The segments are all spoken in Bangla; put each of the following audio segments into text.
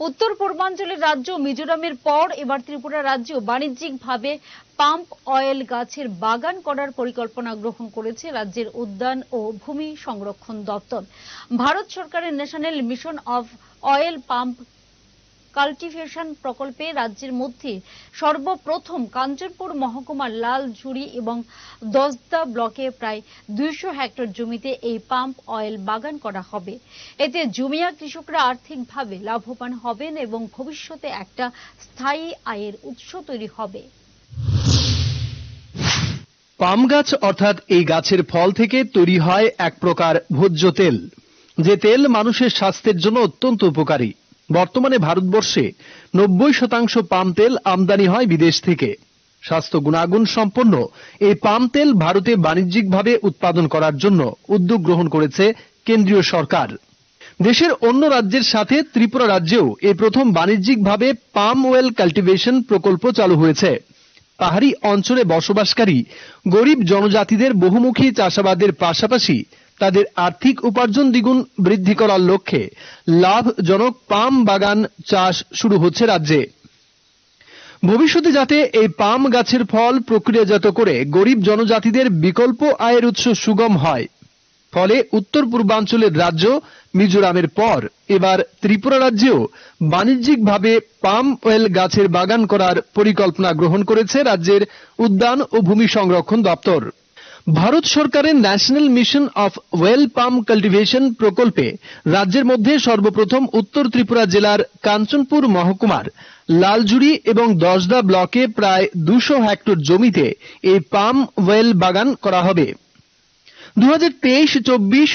উত্তর পূর্বাঞ্চলের রাজ্য মিজোরামের পর এবার ত্রিপুরা রাজ্য বাণিজ্যিকভাবে পাম্প অয়েল গাছের বাগান করার পরিকল্পনা গ্রহণ করেছে রাজ্যের উদ্যান ও ভূমি সংরক্ষণ দপ্তর। ভারত সরকারের ন্যাশনাল মিশন অফ অয়েল পাম্প কাল্টিভেশন প্রকল্পে রাজ্যের মধ্যে সর্বপ্রথম কাঞ্চনপুর মহকুমার লালঝুড়ি এবং দসদা ব্লকে প্রায় দুইশো হেক্টর জমিতে এই পাম্প অয়েল বাগান করা হবে। এতে জমিয়া কৃষকরা আর্থিকভাবে লাভবান হবেন এবং ভবিষ্যতে একটা স্থায়ী আয়ের উৎস তৈরি হবে। পাম গাছ অর্থাৎ এই গাছের ফল থেকে তৈরি হয় এক প্রকার ভোজ্য তেল। যে তেল মানুষের স্বাস্থ্যের জন্য অত্যন্ত উপকারী। বর্তমানে ভারতবর্ষে নব্বই শতাংশ পাম তেল আমদানি হয় বিদেশ থেকে। স্বাস্থ্য গুণাগুণ সম্পন্ন এই পাম তেল ভারতে বাণিজ্যিকভাবে উৎপাদন করার জন্য উদ্যোগ গ্রহণ করেছে কেন্দ্রীয় সরকার। দেশের অন্য রাজ্যের সাথে ত্রিপুরা রাজ্যেও এই প্রথম বাণিজ্যিকভাবে পাম ওয়েল কাল্টিভেশন প্রকল্প চালু হয়েছে। পাহাড়ি অঞ্চলে বসবাসকারী গরিব জনজাতিদের বহুমুখী চাষাবাদের পাশাপাশি তাদের আর্থিক উপার্জন দ্বিগুণ বৃদ্ধি করার লক্ষ্যে লাভজনক পাম বাগান চাষ শুরু হচ্ছে রাজ্যে। ভবিষ্যতে যাতে এই পাম গাছের ফল প্রক্রিয়াজাত করে গরিব জনজাতিদের বিকল্প আয়ের উৎস সুগম হয়। ফলে উত্তর পূর্বাঞ্চলের রাজ্য মিজোরামের পর এবার ত্রিপুরা রাজ্যেও বাণিজ্যিকভাবে পাম অয়েল গাছের বাগান করার পরিকল্পনা গ্রহণ করেছে রাজ্যের উদ্যান ও ভূমি সংরক্ষণ দপ্তর। ভারত সরকারের national mission of oil palm cultivation প্রকল্পে রাজ্যের মধ্যে সর্বপ্রথম উত্তর ত্রিপুরা জেলার কাঞ্চনপুর মহকুমার লালজুড়ি এবং দশদা ব্লকে প্রায় দুশো হেক্টর জমিতে এই পাম ওয়েল বাগান করা হবে। দু হাজার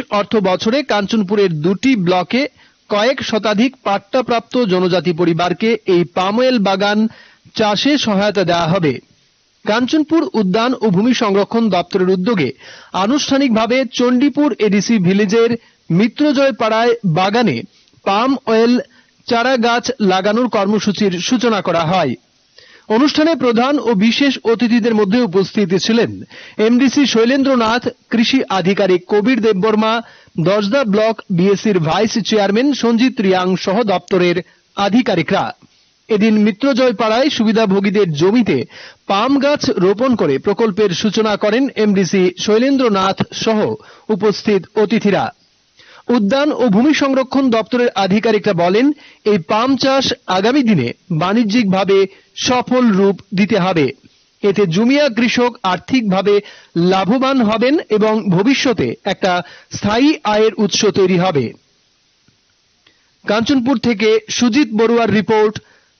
অর্থ বছরে কাঞ্চনপুরের দুটি ব্লকে কয়েক শতাধিক পাট্টাপ্রাপ্ত জনজাতি পরিবারকে এই পামওয়েল বাগান চাষে সহায়তা দেওয়া হবে। কাঞ্চনপুর উদ্যান ও ভূমি সংরক্ষণ দপ্তরের উদ্যোগে আনুষ্ঠানিকভাবে চণ্ডীপুর এডিসি ভিলেজের মিত্রজয় পাড়ায় বাগানে পাম অয়েল চারা গাছ লাগানোর কর্মসূচির সূচনা করা হয়। অনুষ্ঠানে প্রধান ও বিশেষ অতিথিদের মধ্যে উপস্থিত ছিলেন এমডিসি শৈলেন্দ্রনাথ, কৃষি আধিকারিক কবির দেববর্মা, দশদা ব্লক বিএসসির ভাইস চেয়ারম্যান সঞ্জিত রিয়াং সহ দপ্তরের আধিকারিকরা। এদিন মিত্রজয় পাড়ায় সুবিধাভোগীদের জমিতে পাম গাছ রোপণ করে প্রকল্পের সূচনা করেন এমডিসি শৈলেন্দ্রনাথ সহ উপস্থিত অতিথিরা। উদ্যান ও ভূমি সংরক্ষণ দপ্তরের আধিকারিকরা বলেন, এই পাম চাষ আগামী দিনে বাণিজ্যিকভাবে সফল রূপ দিতে হবে। এতে জুমিয়া কৃষক আর্থিকভাবে লাভবান হবেন এবং ভবিষ্যতে একটা স্থায়ী আয়ের উৎস তৈরি হবে। কাঞ্চনপুর থেকে সুজিত বড়ুয়ার রিপোর্ট